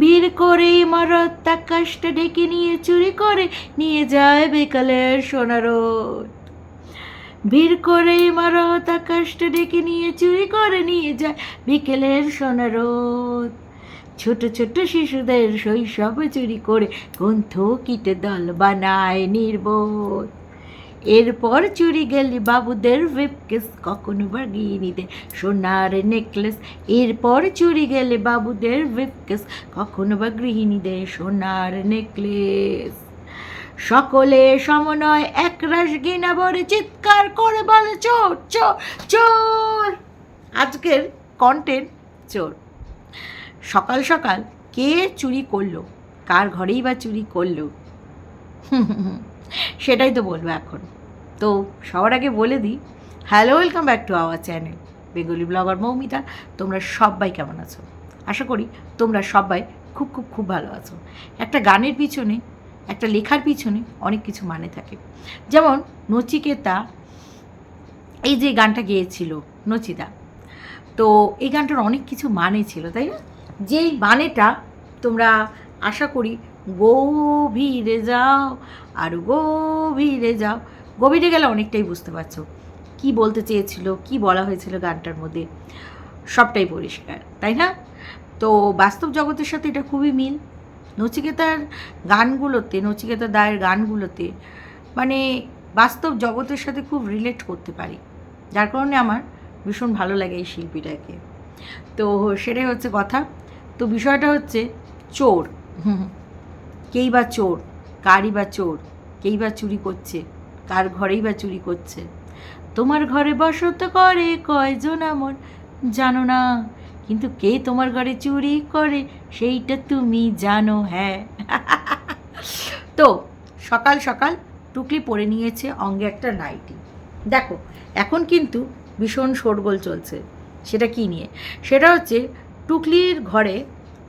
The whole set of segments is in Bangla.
ভিড় করেই মরত আকাশটা ডেকে নিয়ে চুরি করে নিয়ে যায় বেকালের সোনারোদ ভিড় করেই মরত আকাশটা ডেকে নিয়ে চুরি করে নিয়ে যায় বিকেলের সোনারোদ ছোট ছোট শিশুদের শৈশব চুরি করে গ্রন্থ, কিটে, দল বানায় নির্বোধ। এরপর চুরি গেলি বাবুদের ভেপকেস কখনো বা গিনিদের সোনার নেকলেস এরপর চুরি গেলে বাবুদের ভেপকেস কখনো বা গৃহিণীদের সোনার নেকলেস সকলে সমনয় একরাশ গিনা ভরে চিৎকার করে বলে, চোর চোর চোর! আজকের কন্টেন্ট চোর। সকাল সকাল কে চুরি করল? কার ঘরেই বা চুরি করল? সেটাই তো বলব এখন। তো সবার আগে বলে দিই hello welcome back to our channel Bengali blogger Moumita, তোমরা সবাই কেমন আছো? আশা করি তোমরা সবাই খুব খুব খুব ভালো আছো। একটা গানের পিছনে, একটা লেখার পিছনে অনেক কিছু মানে থাকে। যেমন, নচিকেতা, এই যে গানটা গেয়েছিল নচিতা তো এই গানটার অনেক কিছু মানে ছিল, তাই না? যেই মানেটা তোমরা আশা করি গভীরে যাও, আর গভীরে যাও। গভীরে গেলে অনেকটাই বুঝতে পারছ কি বলতে চেয়েছিল, কি বলা হয়েছিল গানটার মধ্যে। সবটাই পরিষ্কার, তাই না? তো বাস্তব জগতের সাথে এটা খুবই মিল। নচিকেতার গানগুলোতে, নচিকেতা দায়ের গানগুলোতে মানে বাস্তব জগতের সাথে খুব রিলেট করতে পারি। যার কারণে আমার ভীষণ ভালো লাগে এই শিল্পীটাকে। তো সেটাই হচ্ছে কথা। তো বিষয়টা হচ্ছে চোর। কেই বা চোর? কারই বা চোর? কেই বা চুরি করছে? কার ঘরেই বা চুরি করছে? তোমার ঘরে বসত করে কয়জন আমার জানো না। কিন্তু কে তোমার ঘরে চুরি করে, সেইটা তুমি জানো হ্যাঁ। তো, সকাল সকাল টুকলি পরে নিয়েছে অঙ্গে একটা নাইটি। দেখো, এখন কিন্তু ভীষণ শোরগোল চলছে। সেটা কি নিয়ে? সেটা হচ্ছে টুকলির ঘরে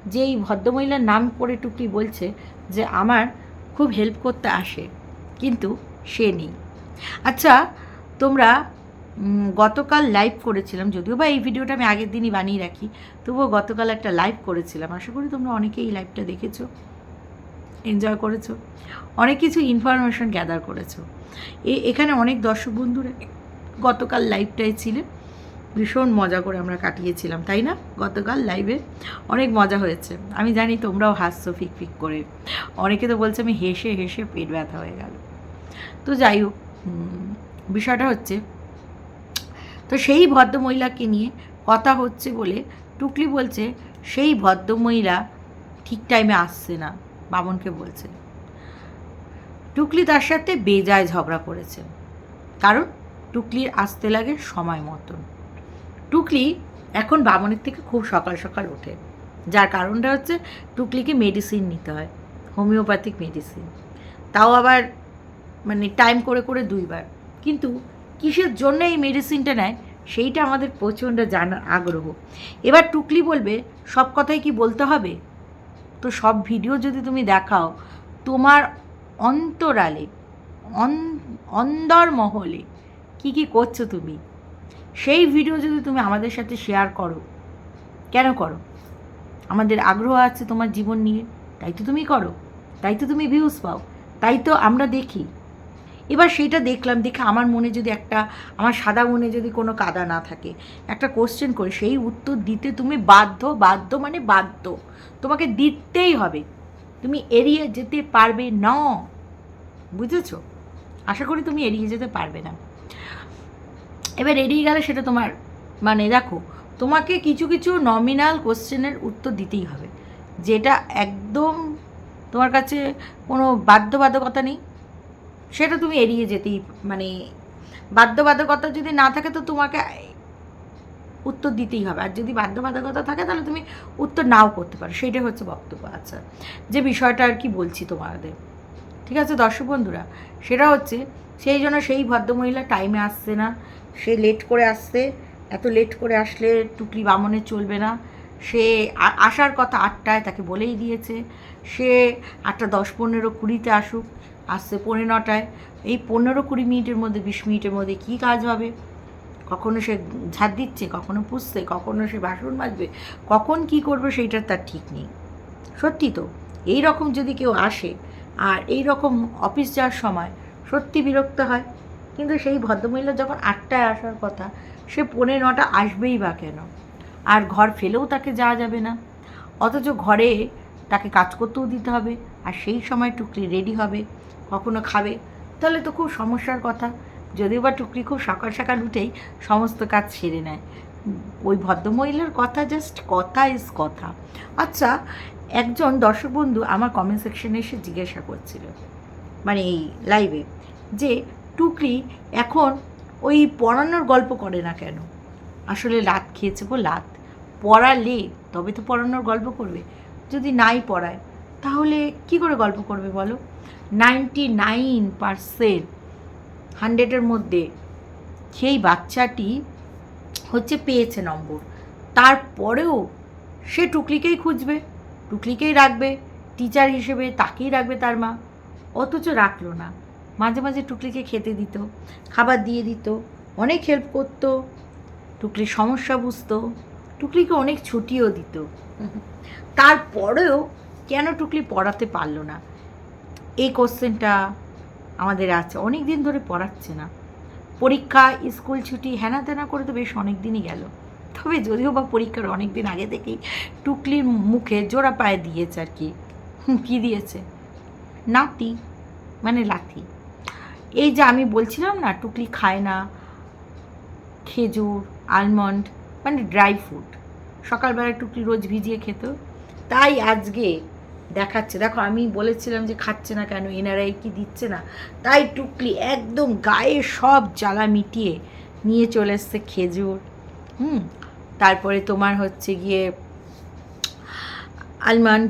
যেই ভদ্রমহিলার নাম করে টুকলি বলছে যে আমার খুব হেল্প করতে আসে, কিন্তু সে নেই। আচ্ছা তোমরা গতকাল লাইভ করেছিলাম, যদিও বা এই ভিডিওটা আমি আগের দিনই বানিয়ে রাখি, তবুও গতকাল একটা লাইভ করেছিলাম। আশা করি তোমরা অনেকেই লাইভটা দেখেছ এনজয় করেছ, অনেক কিছু ইনফরমেশন গ্যাদার করেছ। এখানে অনেক দর্শক বন্ধুরা গতকাল লাইভটায় ছিলেন। ভীষণ মজা করে আমরা কাটিয়েছিলাম, তাই না? গতকাল লাইভে অনেক মজা হয়েছে। আমি জানি তোমরাও হাসছো ফিক ফিক করে। অনেকে তো বলছে আমি হেসে হেসে পেট ব্যথা হয়ে গেল। তো যাই হোক বিষয়টা হচ্ছে, তো সেই ভদ্রমহিলাকে নিয়ে কথা হচ্ছে বলে টুকলি বলছে, সেই ভদ্রমহিলা ঠিক টাইমে আসছে না বামনকে বলছে। টুকলি তার সাথে বেজায় ঝগড়া করেছে। কারণ টুকলির আসতে লাগে সময় মতন। টুকলি এখন বামনের থেকে খুব সকাল সকাল ওঠে। যার কারণটা হচ্ছে টুকলিকে মেডিসিন নিতে হয় হোমিওপ্যাথিক মেডিসিন তাও আবার মানে টাইম করে করে দুইবার। কিন্তু কিসের জন্য এই মেডিসিনটা নেয় সেইটা আমাদের প্রচণ্ড জানার আগ্রহ। এবার টুকলি বলবে, সব কথাই কি বলতে হবে? তো সব ভিডিও যদি তুমি দেখাও, তোমার অন্তরালে, অন- অন্দর মহলে কি কি করছ তুমি? সেই ভিডিও যদি তুমি আমাদের সাথে শেয়ার করো, কেন করো? আমাদের আগ্রহ আছে তোমার জীবন নিয়ে, তাই তো তুমি করো, তাই তো তুমি ভিউজ পাও, তাই তো আমরা দেখি। এবার সেইটা দেখলাম, দেখে আমার মনে যদি একটা, আমার সাদা মনে যদি কোনো কাদা না থাকে, একটা কোশ্চেন করে, সেই উত্তর দিতে তুমি বাধ্য বাধ্য মানে বাধ্য। তোমাকে দিতেই হবে। তুমি এড়িয়ে যেতে পারবে না। বুঝেছ? আশা করি তুমি এড়িয়ে যেতে পারবে না। এবার এড়িয়ে গেলে সেটা তোমার মানে দেখো, তোমাকে কিছু কিছু নমিনাল কোশ্চেনের উত্তর দিতেই হবে। যেটা একদম তোমার কাছে কোনো বাধ্যবাধকতা নেই। সেটা তুমি এড়িয়ে যেতেই মানে বাধ্যবাধকতা যদি না থাকে তো তোমাকে উত্তর দিতেই হবে। আর যদি বাধ্যবাধকতা থাকে তাহলে তুমি উত্তর নাও করতে পারো। সেইটাই হচ্ছে বক্তব্য। আচ্ছা যে বিষয়টা আর কি বলছি তোমাদের। ঠিক আছে দর্শক বন্ধুরা, সেটা হচ্ছে সেই জন্য সেই ভদ্রমহিলা টাইমে আসছে না। সে লেট করে আসছে। এত লেট করে আসলে টুকলি বামনে চলবে না। সে আসার কথা আটটায় তাকে বলেই দিয়েছে। সে আটটা দশ পনেরো কুড়িতে আসুক। আসছে পৌনে নটায়। এই পনেরো কুড়ি মিনিটের মধ্যে, বিশ মিনিটের মধ্যে কী কাজ হবে? কখনো সে ঝাড় দিচ্ছে, কখনো পুষছে, কখনো সে বাসন মাজবে, কখন কি করবে সেইটার তার ঠিক নেই। সত্যি তো, এই রকম যদি কেউ আসে, আর এই রকম অফিস যাওয়ার সময় সত্যি বিরক্ত হয়। কিন্তু সেই ভদ্রমহিলা যখন আটটায় আসার কথা, সে পৌনে নটা আসবেই বা কেন? আর ঘর ফেলেও তাকে যাওয়া যাবে না। অথচ ঘরে তাকে কাজ করতেও দিতে হবে, আর সেই সময় টুকরি রেডি হবে, কখনো খাবে, তাহলে তো খুব সমস্যার কথা। যদিও বা টুকরি খুব সকাল সকাল উঠেই সমস্ত কাজ সেরে নেয়। ওই ভদ্রমহিলার কথা জাস্ট কথা ইজ কথা। আচ্ছা একজন দর্শক বন্ধু আমার কমেন্ট সেকশনে এসে জিজ্ঞাসা করছিল মানে এই লাইভে যে টুকরি এখন ওই পড়ানোর গল্প করে না কেন? আসলে লাত খেয়েছে গো লাত পড়ালে তবে তো পড়ানোর গল্প করবে। যদি নাই পড়ায়, তাহলে কি করে গল্প করবে বলো? নাইনটি নাইন পারসেন্ট হান্ড্রেডের মধ্যে সেই বাচ্চাটি হচ্ছে পেয়েছে নম্বর। তারপরেও সে টুকলিকেই খুঁজবে টুকলিকেই রাখবে, টিচার হিসেবে তাকেই রাখবে তার মা। অথচ রাখল না। মাঝে মাঝে টুকলিকে খেতে দিত, খাবার দিয়ে দিত, অনেক হেল্প করতো, টুকলির সমস্যা বুঝতো, টুকলিকে অনেক ছুটিও দিত। তারপরেও কেন টুকলি পড়াতে পারল না? এই কোশ্চেনটা আমাদের আছে অনেক দিন ধরে পড়াচ্ছে না। পরীক্ষা, স্কুল ছুটি হেনা তেনা করে তো বেশ অনেক দিনই গেল। তবে যদিও বা পরীক্ষার অনেক দিন আগে থেকেই টুকলির মুখে জোড়া পায়ে দিয়েছে আর কি। কি দিয়েছে? নাতি মানে লাথি। এই যে আমি বলছিলাম না, টুকলি খায় না, খেজুর আলমন্ড মানে ড্রাই ফ্রুট সকালবেলা টুকলি রোজ ভিজিয়ে খেত। তাই আজকে দেখাচ্ছে। দেখো, আমি বলেছিলাম যে খাচ্ছে না কেন, এনারাই কি দিচ্ছে না। তাই টুকলি একদম গায়ে সব জ্বালা মিটিয়ে নিয়ে চলে এসছে খেজুর। হুম, তারপরে তোমার হচ্ছে গিয়ে আলমন্ড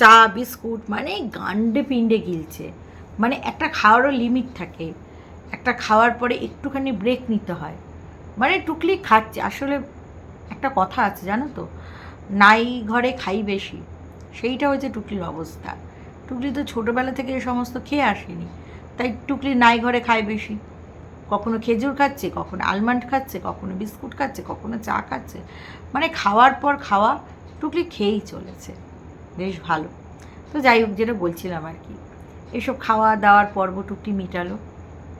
চা, বিস্কুট মানে গান্ডে পিণ্ডে গিলছে। মানে একটা খাওয়ারও লিমিট থাকে। একটা খাওয়ার পরে একটুখানি ব্রেক নিতে হয়। মানে টুকলি খাচ্ছে। আসলে একটা কথা আছে, জানো তো? নাই ঘরে খাই বেশি। সেইটা হচ্ছে টুকলির অবস্থা। টুকলি তো ছোটোবেলা থেকে এ সমস্ত খেয়ে আসেনি। তাই টুকলি নাই ঘরে খায় বেশি। কখনো খেজুর খাচ্ছে, কখনো আলমন্ড খাচ্ছে, কখনো বিস্কুট খাচ্ছে, কখনো চা খাচ্ছে। মানে খাওয়ার পর খাওয়া টুকলি খেয়েই চলেছে। বেশ ভালো। তো যাই হোক, যেটা বলছিলাম আর কি। এসব খাওয়া দাওয়ার পর্ব টুকলি মিটালো।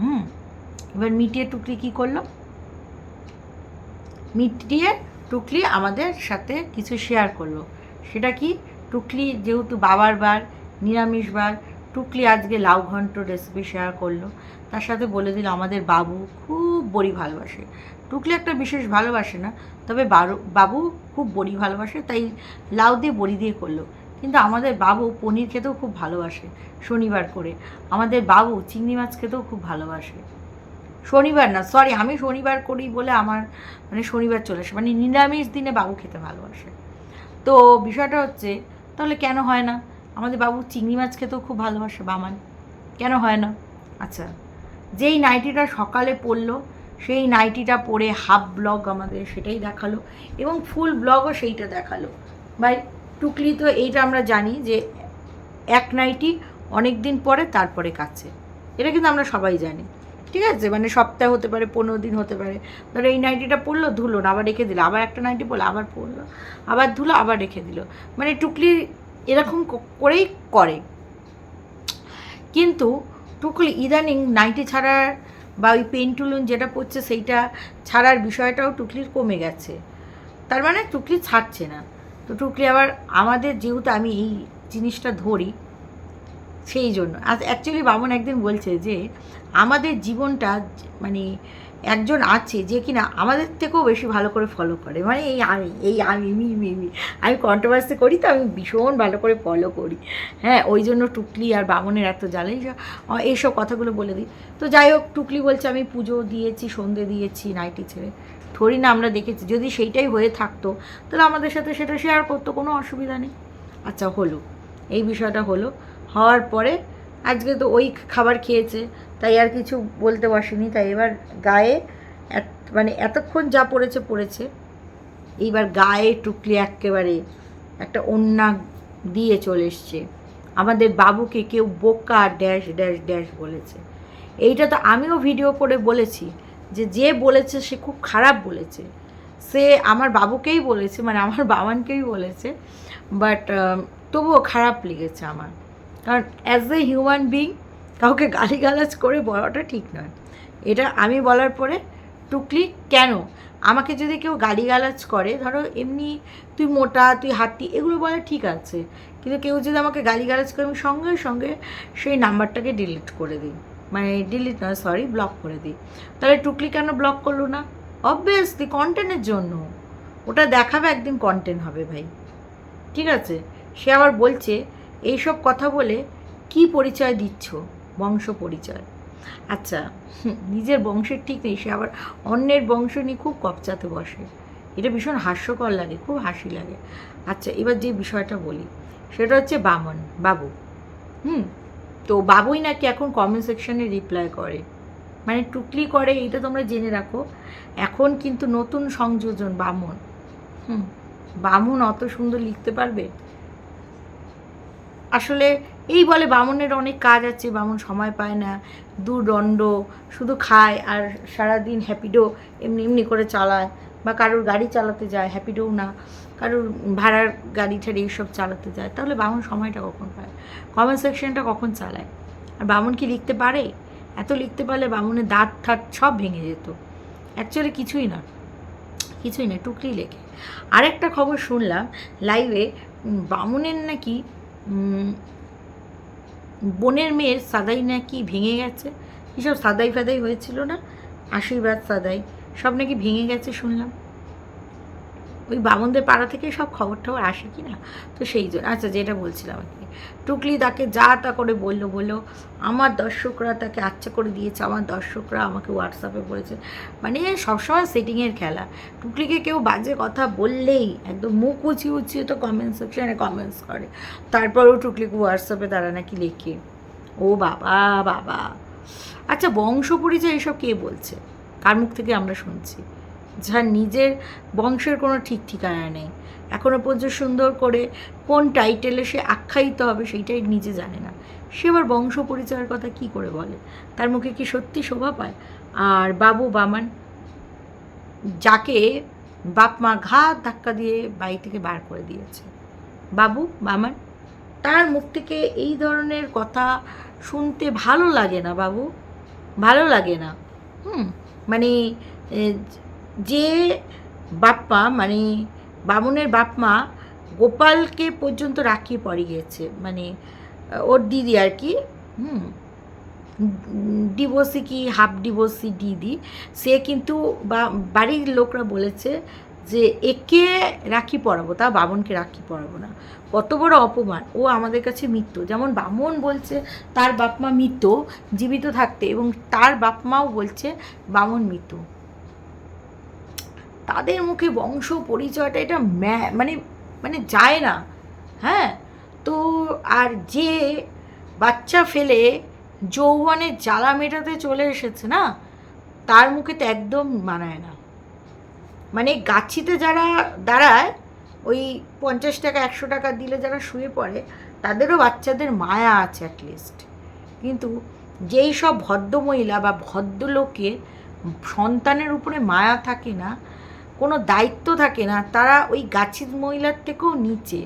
হুম, এবার মিটিয়ে টুকলি কী করল? মিটিয়ে টুকলি আমাদের সাথে কিছু শেয়ার করল। সেটা কি? টুকলি যেহেতু বাবার বার, নিরামিষ বার টুকলি আজকে লাউ ঘন্ট রেসিপি শেয়ার করল। তার সাথে বলে দিল, আমাদের বাবু খুব বড়ি ভালোবাসে। টুকলি একটা বিশেষ ভালোবাসে না, তবে বাবু খুব বড়ি ভালোবাসে, তাই লাউ দিয়ে বড়ি দিয়ে করল। কিন্তু আমাদের বাবু পনির খেতেও খুব ভালোবাসে শনিবার করে। আমাদের বাবু চিংড়ি মাছ খেতেও খুব ভালোবাসে। শনিবার না সরি আমি শনিবার করি বলে আমার মানে শনিবার চলে আসে। মানে নিরামিষ দিনে বাবু খেতে ভালোবাসে। তো বিষয়টা হচ্ছে, তাহলে কেন হয় না? আমাদের বাবু চিংড়ি মাছ খেতেও খুব ভালোবাসে, বামান। কেন হয় না? আচ্ছা যেই নাইটিটা সকালে পড়ল, সেই নাইটিটা পরে হাফ ব্লগ আমাদের সেটাই দেখাল এবং ফুল ব্লগও সেইটা দেখাল। ভাই টুকলি তো এইটা আমরা জানি যে এক নাইটি অনেক দিন পরে তারপরে কাছে। এটা কিন্তু আমরা সবাই জানি। ঠিক আছে? মানে সপ্তাহ হতে পারে, পনেরো দিন হতে পারে। ধরো এই নাইটিটা পরলো, ধুলো না আবার রেখে দিল। আবার একটা নাইটি পরলো, আবার পরলো। আবার ধুলো, আবার রেখে দিল। মানে টুকলি এরকম করেই করে। কিন্তু টুকলি ইদানিং নাইটি ছাড়ার বা ওই পেন্টুলুন যেটা পড়ছে সেইটা ছাড়ার বিষয়টাও টুকলির কমে গেছে। তার মানে টুকলি ছাড়ছে না। তো টুকলি আবার আমাদের যেহেতু আমি এই জিনিসটা ধরি, সেই জন্য। আর অ্যাকচুয়ালি বামন একদিন বলছে যে, আমাদের জীবনটা মানে একজন আছে যে কিনা আমাদের থেকেও বেশি ভালো করে ফলো করে। মানে এই আমি এই আমি, মি মি মি, আমি কন্ট্রোভার্সি করি তো আমি ভীষণ ভালো করে ফলো করি। হ্যাঁ ওই জন্য টুকলি আর বামনের এত জ্বালাই। এইসব কথাগুলো বলে দিই। তো যাই হোক, টুকলি বলছে আমি পুজো দিয়েছি, সন্ধে দিয়েছি নাইটি ছেড়ে। থরি না আমরা দেখেছি, যদি সেইটাই হয়ে থাকতো, তাহলে আমাদের সাথে সেটা শেয়ার করতো, কোনো অসুবিধা নেই। আচ্ছা হলো। এই বিষয়টা হলো। হওয়ার পরে, আজকে তো ওই খাবার খেয়েছে, তাই আর কিছু বলতে বসেনি, তাই এবার গায়ে মানে এতক্ষণ যা পড়েছে পড়েছে। এইবার গায়ে টুকলি একেবারে একটা অন্যা দিয়ে চলে এসছে। আমাদের বাবুকে কেউ বোকা ড্যাশ ড্যাশ ড্যাশ বলেছে। এইটা তো আমিও ভিডিও করে বলেছি। যে যে বলেছে সে খুব খারাপ বলেছে। সে আমার বাবুকেই বলেছে মানে আমার বাবানকেই বলেছে বাট তবুও খারাপ লেগেছে আমার। কারণ অ্যাজ এ হিউম্যান বিং কাউকে গালিগালাজ করে বলাটা ঠিক নয়। এটা আমি বলার পরে টুকলি, কেন? আমাকে যদি কেউ গালিগালাজ করে, ধরো এমনি তুই মোটা, তুই হাতি, এগুলো বলা ঠিক আছে। কিন্তু কেউ যদি আমাকে গালিগালাজ করে, আমি সঙ্গে সঙ্গে সেই নাম্বারটাকে ডিলিট করে দিই। মানে ডিলিট নয় সরি ব্লক করে দিই। তাহলে টুকলি কেন ব্লক করল না? অবভিয়াসলি কন্টেন্টের জন্য। ওটা দেখাবে একদিন কন্টেন্ট হবে ভাই। ঠিক আছে? সে আবার বলছে, এইসব কথা বলে কি পরিচয় দিচ্ছ? বংশ পরিচয়। আচ্ছা নিজের বংশের ঠিক নেই, সে আবার অন্যের বংশ নিয়ে খুব কপচাতে বসে। এটা ভীষণ হাস্যকর লাগে, খুব হাসি লাগে। আচ্ছা এবার যে বিষয়টা বলি, সেটা হচ্ছে বামন, বাবু। হুম তো বাবুই নাকি এখন কমেন্ট সেকশনে রিপ্লাই করে। মানে টুকলি করে, এইটা তোমরা জেনে রাখো। এখন কিন্তু নতুন সংযোজন, বামন। হুম, বামুন অত সুন্দর লিখতে পারবে? আসলে এই বলে বামনের অনেক কাজ আছে, বামন সময় পায় না দুদণ্ড শুধু খায় আর সারাদিন হ্যাপিডো এমনি এমনি করে চালায়, বা কারোর গাড়ি চালাতে যায় হ্যাপিডোও না। কারোর ভাড়ার গাড়ি ঠাড়ি এইসব চালাতে যায়, তাহলে বামন সময়টা কখন পায়? কমেন্ট সেকশনটা কখন চালায়? আর বামন কি লিখতে পারে? এত লিখতে পারলে বামনের দাঁত থাত সব ভেঙে যেত। অ্যাকচুয়ালি কিছুই না কিছুই না, টুকরি লেখে। আরেকটা খবর শুনলাম লাইভে বামুনের নাকি বোনের মেয়ের সাদাই নাকি ভেঙে গেছে। এসব সাদাই ফাদাই হয়েছিল না? আশীর্বাদ সাদাই, সব নাকি ভেঙে গেছে শুনলাম। ওই বামনদের পাড়া থেকে সব খবর টবর আসে কি না তো সেই জন্য আচ্ছা যেটা বলছিলাম আর কি। টুকলি তাকে যা তা করে বলল বলল, আমার দর্শকরা তাকে আচ্ছা করে দিয়েছে, আমার দর্শকরা আমাকে হোয়াটসঅ্যাপে বলেছে। মানে সবসময় সেটিংয়ের খেলা। টুকলিকে কেউ বাজে কথা বললেই একদম মুখ উঁচিয়ে উঁচিয়ে তো কমেন্ট সেকশনে কমেন্টস করে। তারপরেও টুকলিকে হোয়াটসঅ্যাপে তারা নাকি লেখে। ও বাবা বাবা। আচ্ছা বংশ পরিচয় এসব কে বলছে? কার মুখ থেকে আমরা শুনছি? যার নিজের বংশের কোনো ঠিক ঠিকানা নেই। এখনও পর্যন্ত সুন্দর করে কোন টাইটেলে সে আখ্যায়িত হবে সেইটাই নিজে জানে না। সে আবার বংশ পরিচয়ের কথা কি করে বলে? তার মুখে কি সত্যি শোভা পায়? আর বাবু বামান, যাকে বাপ মা ঘাত ধাক্কা দিয়ে বাড়ি থেকে বার করে দিয়েছে। বাবু বামান, তার মুখ থেকে এই ধরনের কথা শুনতে ভালো লাগে না বাবু। ভালো লাগে না। হুম মানে যে বাপ্পা মানে বামুনের বাপমা গোপালকে পর্যন্ত রাখিয়ে পড়ে গিয়েছে। মানে ওর দিদি আর কি, হুম, ডিভোর্সি কি, হাফ ডিভোর্সি দিদি, সে কিন্তু বা, বাড়ির লোকরা বলেছে যে, একে রাখি পড়াবো তা বামনকে রাখি পড়াবো না। কত বড় অপমান, ও আমাদের কাছে মৃত্যু। যেমন বামন বলছে, তার বাপমা মৃত জীবিত থাকতে, এবং তার বাপমাও বলছে, বামন মৃত তাদের মুখে বংশ পরিচয়টা এটা মানে মানে যায় না। হ্যাঁ? তো আর যে বাচ্চা ফেলে যৌবনের জ্বালা মেটাতে চলে এসেছে না, তার মুখে তো একদম মানায় না। মানে গাছিতে যারা দাঁড়ায়, ওই পঞ্চাশ টাকা, একশো টাকা দিলে যারা শুয়ে পড়ে, তাদেরও বাচ্চাদের মায়া আছে অ্যাটলিস্ট কিন্তু যেই সব ভদ্রমহিলা বা ভদ্রলোকের সন্তানের উপরে মায়া থাকে না কোনো দায়িত্ব থাকে না, তারা ওই গাছির মহিলার থেকেও নিচে,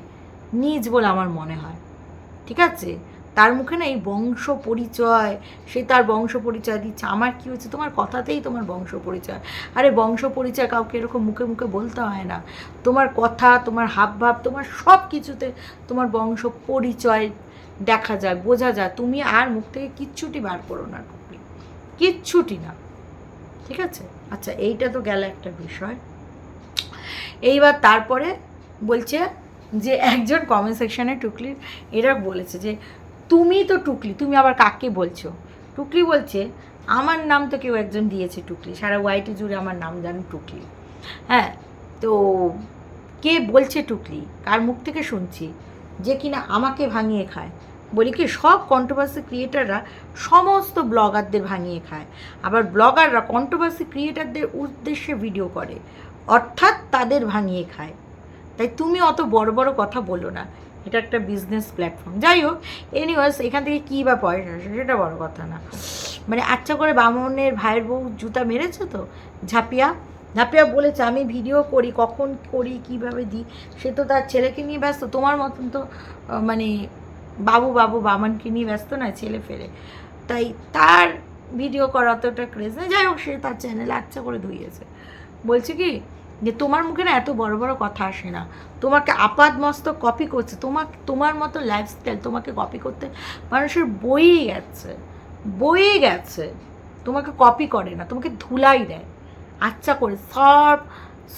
নিচ বলে আমার মনে হয়। ঠিক আছে? তার মুখে না এই বংশ পরিচয়, সে তার বংশ পরিচয় দিচ্ছে। আমার কি হচ্ছে? তোমার কথাতেই তোমার বংশ পরিচয়। আরে বংশ পরিচয় কাউকে এরকম মুখে মুখে বলতে হয় না। তোমার কথা, তোমার হাবভাব, তোমার সব কিছুতে তোমার বংশ পরিচয় দেখা যায়, বোঝা যায়। তুমি আর মুখ থেকে কিচ্ছুটি বার করো না কিচ্ছুটি না। ঠিক আছে? আচ্ছা এইটা তো গেল একটা বিষয়। এইবার তারপরে বলছে যে একজন কমেন্ট সেকশনে টুকলি এরা বলেছে যে, তুমি তো টুকলি, তুমি আবার কাকে বলছো? টুকলি বলছে, আমার নাম তো কেউ একজন দিয়েছে টুকলি, সারা ওয়াইটি জুড়ে আমার নাম জানো টুকলি। হ্যাঁ তো কে বলছে টুকলি? কার মুখ থেকে শুনছি? যে কিনা আমাকে ভাঙিয়ে খায়। বলি কি, সব কন্ট্রোভার্সি ক্রিয়েটাররা সমস্ত ব্লগারদের ভাঙিয়ে খায়। আবার ব্লগাররা কন্ট্রোভার্সি ক্রিয়েটারদের উদ্দেশ্যে ভিডিও করে। অর্থাৎ তাদের ভাঙিয়ে খায়। তাই তুমি অত বড় বড় কথা বলো না। এটা একটা বিজনেস প্ল্যাটফর্ম যাই হোক এনিওয়াস এখান থেকে কী বা পয়সা সেটা বড় কথা না। মানে আচ্ছা করে বামনের ভাইয়ের বউ জুতা মেরেছে তো? ঝাঁপিয়া? ঝাপিয়া বলেছে, আমি ভিডিও করি, কখন করি, কীভাবে দিই? সে তো তার ছেলেকে নিয়ে ব্যস্ত। তোমার মতন তো মানে বাবু বাবু, বামানকে নিয়ে ব্যস্ত না ছেলে ফেলে। তাই তার ভিডিও করা অতটা ক্রেজ নেই যাই হোক, সে তার চ্যানেলে আচ্ছা করে ধুইয়েছে। বলছে কি যে তোমার মুখে না এত বড় বড় কথা আসে না। তোমাকে আপাদ মস্তক কপি করছে। তোমাকে তোমার মতো লাইফস্টাইল তোমাকে কপি করতে মানুষের বইই গেছে। বইয়ে গেছে। তোমাকে কপি করে না। তোমাকে ধুলাই দেয়। আচ্ছা করে সার্ফ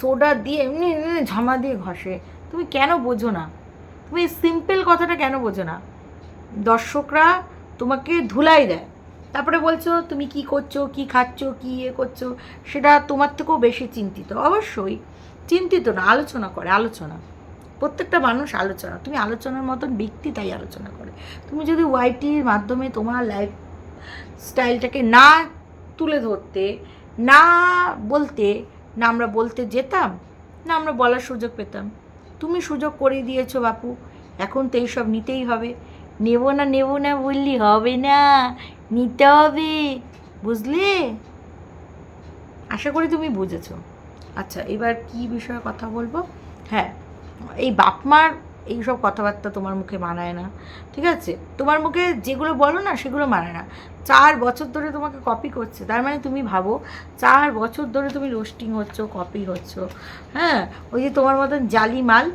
সোডা দিয়ে এমনি এমনি ঝামা দিয়ে ঘষে। তুমি কেন বোঝো না? তুমি সিম্পল কথাটা কেন বোঝো না? দর্শকরা তোমাকে ধুলাই দেয়। তারপরে বলছো, তুমি কি করছ, কি খাচ্ছ, কি ইয়ে করছ? সেটা তোমার থেকেও বেশি চিন্তিত। অবশ্যই চিন্তিত না, আলোচনা করে, আলোচনা। প্রত্যেকটা মানুষ আলোচনা। তুমি আলোচনার মতন ব্যক্তি তাই আলোচনা করে। তুমি যদি ওয়াইটির মাধ্যমে তোমার লাইফ স্টাইলটাকে না তুলে ধরতে, না বলতে, না আমরা বলতে যেতাম, না আমরা বলার সুযোগ পেতাম। তুমি সুযোগ করে দিয়েছ বাপু। এখন তো এইসব নিতেই হবে। নেব না নেব না, বললি হবে না। নিতে হবে, বুঝলে? আশা করি তুমি বুঝেছ। আচ্ছা এবার কি বিষয়ে কথা বলব? হ্যাঁ এই বাপ মার এইসব কথাবার্তা তোমার মুখে মানায় না, ঠিক আছে? তোমার মুখে যেগুলো বলো না, সেগুলো মানায় না। চার বছর ধরে তোমাকে কপি করছে, তার মানে তুমি ভাবো, চার বছর ধরে তুমি রোস্টিং হচ্ছ কপি হচ্ছ হ্যাঁ? ওই যে তোমার মতন জালি মাল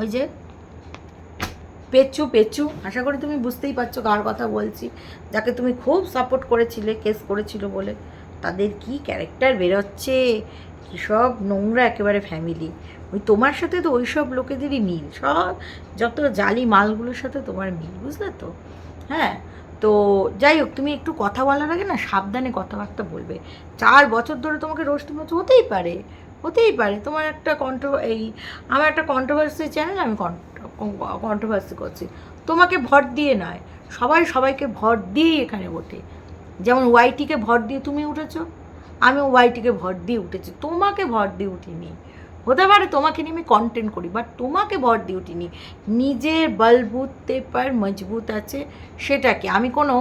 ওই যে পেচু পেচু, আশা করি তুমি বুঝতেই পারছ কার কথা বলছি। যাকে তুমি খুব সাপোর্ট করেছিলে কেস করেছিল বলে, তাদের কি ক্যারেক্টার বেরোচ্ছে? কী সব নোংরা একেবারে ফ্যামিলি ওই তোমার সাথে তো ওই সব লোকেদেরই মিল, সব যত জালি মালগুলোর সাথে তোমার মিল, বুঝলে তো? হ্যাঁ তো যাই হোক, তুমি একটু কথা বলার আগে না সাবধানে কথাবার্তা বলবে। চার বছর ধরে তোমাকে রোস্টিং হচ্ছে, হতেই পারে হতেই পারে। তোমার একটা কন্ট্রো এই, আমার একটা কন্ট্রোভার্সি চ্যানেল আমি কন্ট্রোভার্সি করছি। তোমাকে ভর দিয়ে নয়, সবাই সবাইকে ভর দিয়েই এখানে ওঠে। যেমন ওয়াইটিকে ভর দিয়ে তুমি উঠেছো আমি ওয়াইটিকে ভর দিয়ে উঠেছি। তোমাকে ভর দিয়ে উঠিনি। হতে পারে তোমাকে নিয়ে আমি কন্টেন্ট করি বাট তোমাকে ভর দিয়ে উঠিনি। নিজের বলবুতে পার, মজবুত আছে সেটাকে। আমি কোনো,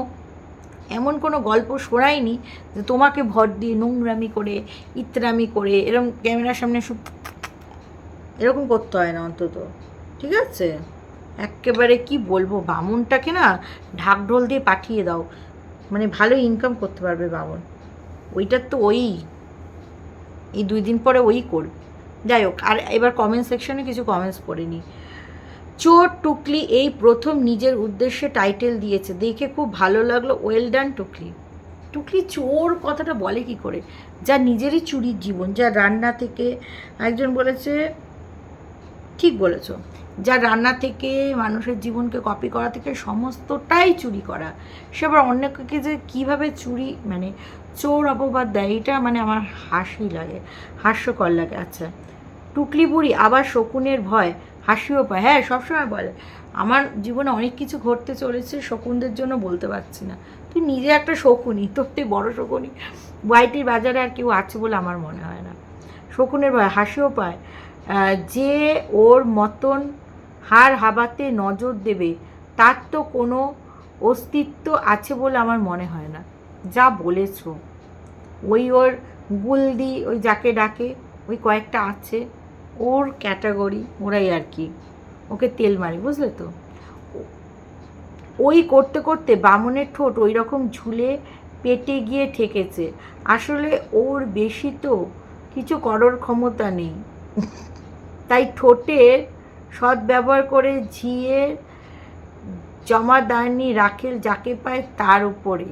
এমন কোনো গল্প শোনাইনি যে তোমাকে ভর দিয়ে নোংরামি করে, ইতরামি করে এরকম ক্যামেরার সামনে সব এরকম করতে হয় না অন্তত। ঠিক আছে? একেবারে কি বলব, বামুনটাকে না ঢাকঢোল দিয়ে পাঠিয়ে দাও। মানে ভালো ইনকাম করতে পারবে বামুন। ওইটার তো ওই, এই দুই দিন পরে ওই করবে। যাই হোক, আর এবার কমেন্ট সেকশনে কিছু কমেন্টস পড়ে চোর টুকলি এই প্রথম নিজের উদ্দেশ্যে টাইটেল দিয়েছে। দেখে খুব ভালো লাগল। ওয়েল ডান টুকলি। টুকলি চোর কথাটা বলে কি করে? যা নিজেরই চুরির জীবন। যা রান্না থেকে একজন বলেছে ঠিক বলেছ। যা রান্না থেকে মানুষের জীবনকে কপি করা থেকে সমস্তটাই চুরি করা। সে আবার অন্যকে যে কীভাবে চুরি মানে চোর অপবাদ দেয়, এটা মানে আমার হাসি লাগে, হাস্যকর লাগে। আচ্ছা টুকলি বুড়ি, আবার শকুনের ভয়, হাসিও পায়। হ্যাঁ সবসময় বলে, আমার জীবনে অনেক কিছু ঘটতে চলেছে, শকুনদের জন্য বলতে পারছি না। তুই নিজে একটা শকুনি তোর তুই বড় শকুনি বাজারে আর কেউ আছে বলে আমার মনে হয় না। শকুনের ভয়, হাসিও পায়। যে ওর মতন হার হাবাতে নজর দেবে, তার তো কোনো অস্তিত্ব আছে বলে আমার মনে হয় না। যা বলেছ। ওই ওর গুলদি, ওই যাকে ডাকে, ওই কয়েকটা আছে। ওর ক্যাটাগরি, ওরাই আর কি। ওকে তেল মারি, বুঝলে তো? ওই করতে করতে বামনের ঠোঁট ওই রকম ঝুলে পেটে গিয়ে ঠেকেছে। আসলে ওর বেশি তো কিছু করার ক্ষমতা নেই। তাই ঠোঁটের সদ্ব্যবহার করে ঝিয়ের জমাদানি রাখেল যাকে পায় তার উপরে।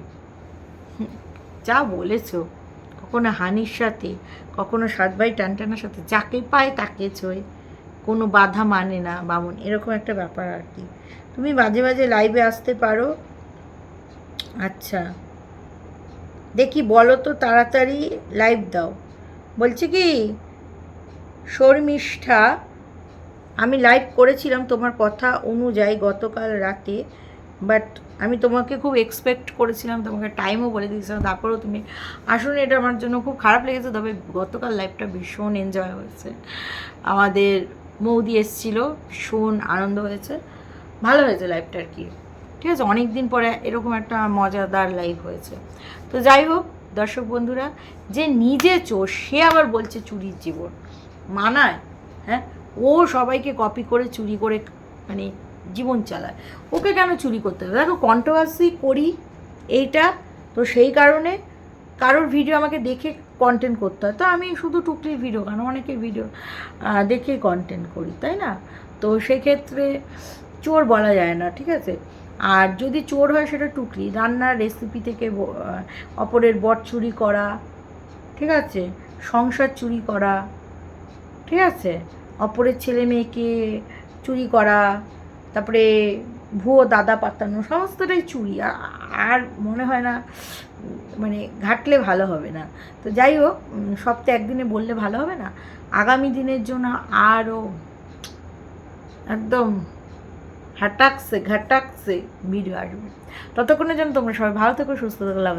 যা বলেছ, কখনো হানির সাথে, কখনো সাত ভাই টানটানার সাথে, যাকে পায় তাকে ছয়। কোনো বাধা মানে না, বামন, এরকম একটা ব্যাপার আর কি। তুমি মাঝে মাঝে লাইভে আসতে পারো। আচ্ছা দেখি বলো তো তাড়াতাড়ি লাইভ দাও। বলছি কি শর্মিষ্ঠা, আমি লাইভ করেছিলাম তোমার কথা অনুযায়ী গতকাল রাতে বাট আমি তোমাকে খুব এক্সপেক্ট করেছিলাম, তোমাকে টাইমও বলে দিয়েছিলাম, তারপরেও তুমি আসলে এটা আমার জন্য খুব খারাপ লেগেছে, তবে গতকাল লাইভটা ভীষণ এনজয় হয়েছে। আমাদের মৌদি এসেছিল, ভীষণ আনন্দ হয়েছে, ভালো হয়েছে লাইভটা আর কি। ঠিক আছে অনেক দিন পরে এরকম একটা মজাদার লাইভ হয়েছে। তো যাই হোক, দর্শক বন্ধুরা, যে নিজে চোর, সে আবার বলছে চুরির জীবন। মানায় হ্যাঁ? ও সবাইকে কপি করে, চুরি করে মানে জীবন চালায়। ওকে কেন চুরি করতে হবে? দেখো কন্ট্রোভার্সি করি, এইটা, তো সেই কারণে কারোর ভিডিও আমাকে দেখে কন্টেন্ট করতে হয়। তো আমি শুধু টুকলির ভিডিও কেন অনেকের ভিডিও দেখে কন্টেন্ট করি, তাই না? তো সেক্ষেত্রে চোর বলা যায় না, ঠিক আছে? আর যদি চোর হয়, সেটা টুকলি। রান্নার রেসিপি থেকে অপরের বট চুরি করা, ঠিক আছে? সংসার চুরি করা ঠিক আছে? অপরের ছেলে মেয়েকে চুরি করা, তারপরে ভুয়ো দাদা পাতানো, সমস্তটাই চুরি। আর মনে হয় না মানে ঘাটলে ভালো হবে না। তো যাই হোক সপ্তাহে একদিনে বললে ভালো হবে না? আগামী দিনের জন্য আরও একদম হাটাকসে ঘাটাকসে ভিডিও আসবে ততক্ষণের জন্য তোমরা সবাই ভালো থেকো, সুস্থ থাকো লাভ